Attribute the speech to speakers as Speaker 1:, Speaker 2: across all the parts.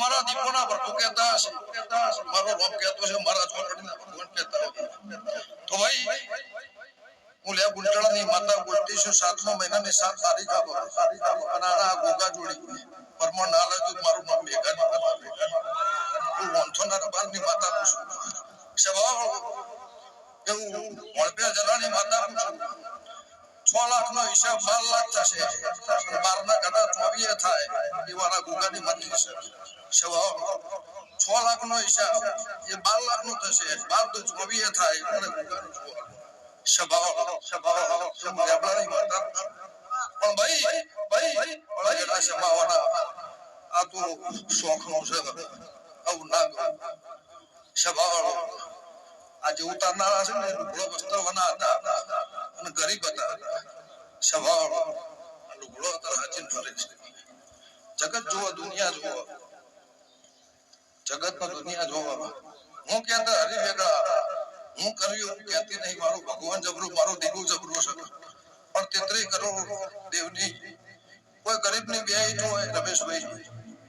Speaker 1: મારા દીપોના પ્રભુ કહેતા હશે. મારો બાપ કહેતો છે મારા ભગવાન કહેતા તો ભાઈ, હું લે ગુંટળાની માતા બોલતી છું, સાતમા મહિનાની સાત તારીખ આપો. અને આના ગોગા જોડી. પરમણ ના લાગ્યું મારું નામ ભેગા નહીં. હું વંથોના રબારની માતા પૂછું સ્વભાવ એવું વળપ્યા જલાની માતા પૂછું છ લાખ નો હિસાબ બાર લાખ થશે. બાર ના કદાચ ચોવીએ થાય. એ વાળા ગુગાની મંદિર છે. લાખ નો છે સ્વભાવ આજે ઉતારનારા છે ને વસ્ત્રવના હતા અને ગરીબ દુનિયા જોવામાં. હું કહેતા હરી વેગળા હું કર્યું. કહેતી નહીં, મારું ભગવાન જબરું, મારું દીકરું જબરું છે. પણ તેત્રી કરોડ દેવની કોઈ ગરીબની બે ન હોય, રમેશભાઈ,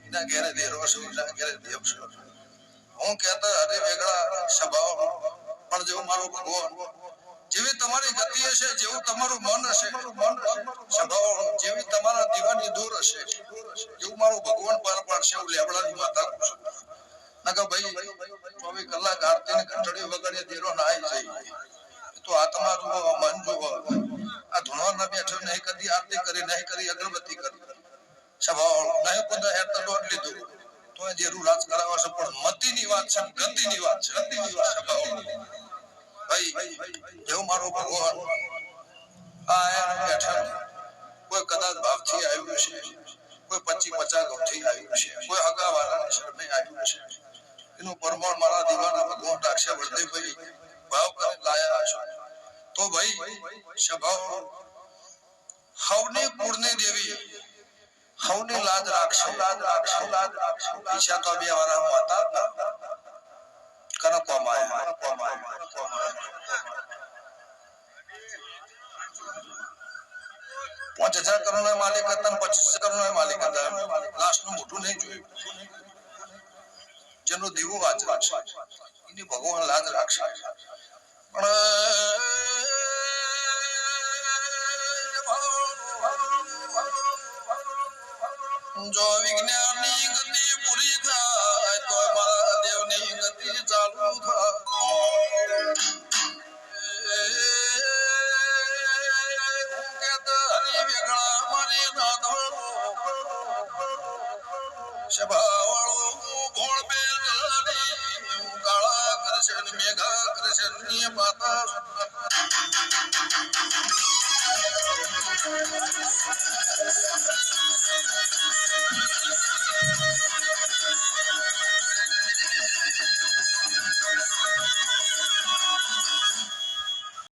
Speaker 1: એના ઘેરે દેરો છે, એના ઘેરે દેવ છે. હું કહેતા હરે વેગળા સ્વભાવ, પણ જેવું મારું ભગવાન, જેવી તમારી ગતિ હશે, જેવું તમારું મન હશે, સ્વભાવ, જેવી તમારા દીવાની દૂર હશે, એવું મારું ભગવાન પાર પાડશે એવું લેબડાની માતા છું. નકર ભાઈ, ચોવીસ કલાક આરતી ને ઘંટડી વગાડે દેરો નાય જાય તો આ તમારું મન જુઓ. આ ધૂણવા બેઠો નહીં, કદી આરતી કરી નહીં કરી અગરબત્તી કરી. સવાળ નહીં પોતે હેરતો લોટ લીધું. તો એ જેરું કરાવે છે, પણ મતીની વાત છે ગતિની વાત છે. ગતિની વાત સ્વભાવ ભાઈ, જેવું મારો ભગવાન આ બેઠા, કોઈ કદાચ ભાવથી આવ્યું છે, કોઈ પચી પચાસ ગૌથી આવ્યું છે. તો ભાઈ સ્વભાવ હવની કુળની દેવી હવની લાજ રાખશે લાજ રાખશે લાજ રાખશે ઈશા તો બે વાળા માતા જ ના કનો કોમાય કોમાય પાંચ હજાર કરોડ ના માલિક હતા ને પચીસ કરોડ ના માલિક હતા લાસ્ટનું મોટું નહીં જોયું જેનો દીવો વાંચ રાખશે એની ભગવાન લાજ રાખશે પણ જો વિજ્ઞાનની ગતિ પૂરી થાય તો મારા દેવની ગતિ ચાલુ થાય. મેઘા કૃષ્ણ હરી વેગળા Thank you.